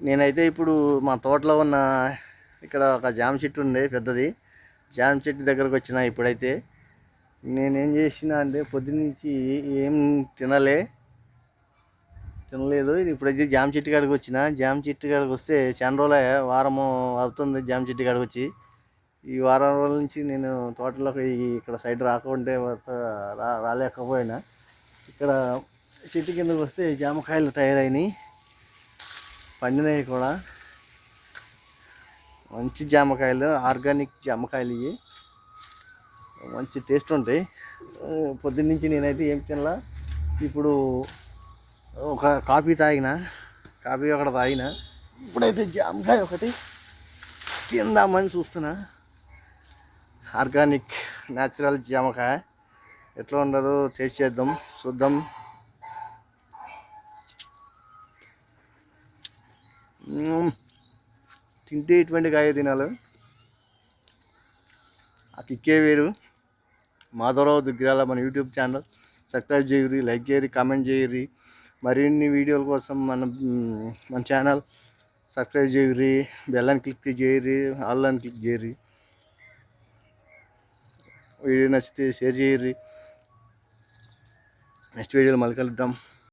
నేనైతే ఇప్పుడు మా తోటలో ఉన్న ఇక్కడ ఒక జామ చెట్టు ఉంది పెద్దది. జామ చెట్టు దగ్గరకు వచ్చిన ఇప్పుడైతే. నేనేం చేసిన అంటే పొద్దున్నుంచి ఏం తినలే. తినలేదు. ఇప్పుడైతే జామ చెట్టు కాడికి వచ్చిన. జామ చెట్టు కాడికి వస్తే చాలా రోజులే వారము అవుతుంది జామ చెట్టు కాడికి వచ్చి. ఈ వారం రోజుల నుంచి నేను తోటలోకి ఇక్కడ సైడ్ రాకుంటే రా రాలేకపోయినా. ఇక్కడ చెట్టు కిందకు వస్తే జామకాయలు తయారైనాయి. పండినవి కూడా. మంచి జామకాయలు ఆర్గానిక్ జామకాయలు ఇవి. మంచి టేస్ట్ ఉంటాయి. పొద్దున్నుంచి నేనైతే ఏం తినలా. ఇప్పుడు ఒక కాఫీ తాగిన కాఫీ ఒకటి తాగిన ఇప్పుడైతే జామకాయ ఒకటి తిందామని చూస్తున్నా. ఆర్గానిక్ న్యాచురల్ జామకాయ. ఎట్లా ఉండదు టేస్ట్ చేద్దాం చూద్దాం. తింటే ఇటువంటి కాయ తినాలి. ఆ కిక్కే వేరు. మాధవరావు దుగ్గిరాల మన యూట్యూబ్ ఛానల్. సబ్స్క్రైబ్ చేయరు లైక్ చేయరు కామెంట్ చేయరు మరిన్ని వీడియోల కోసం మన మన ఛానల్ సబ్స్క్రైబ్ చేయరు బెల్లని క్లిక్ చేయరి అని క్లిక్ చేయరు వీడియో నచ్చితే షేర్ చేయరు నెక్స్ట్ వీడియోలో మళ్ళీ కలుద్దాం.